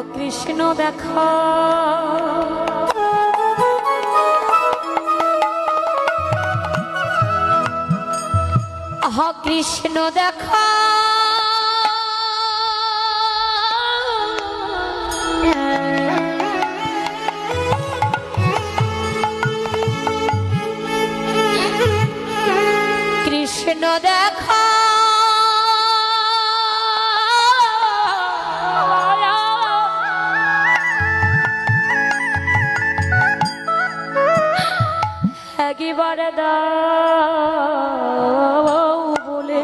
কৃষ্ণ দেখা। হা কৃষ্ণ দেখা। কৃষ্ণ দেখা। একবারে দাও বলে।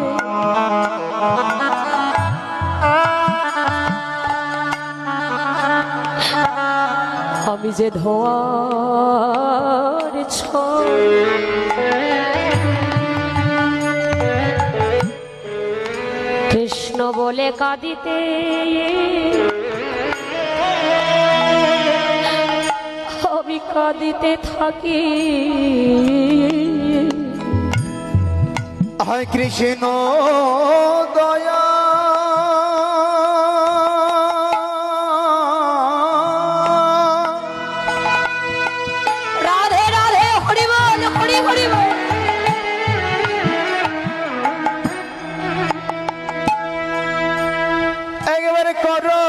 আমি যে ধোয়ার ছয়। কৃষ্ণ বলে কাঁদিতে দিতে থাকি। হয় কৃষ্ণ দয়া। রাধে একবারে করো।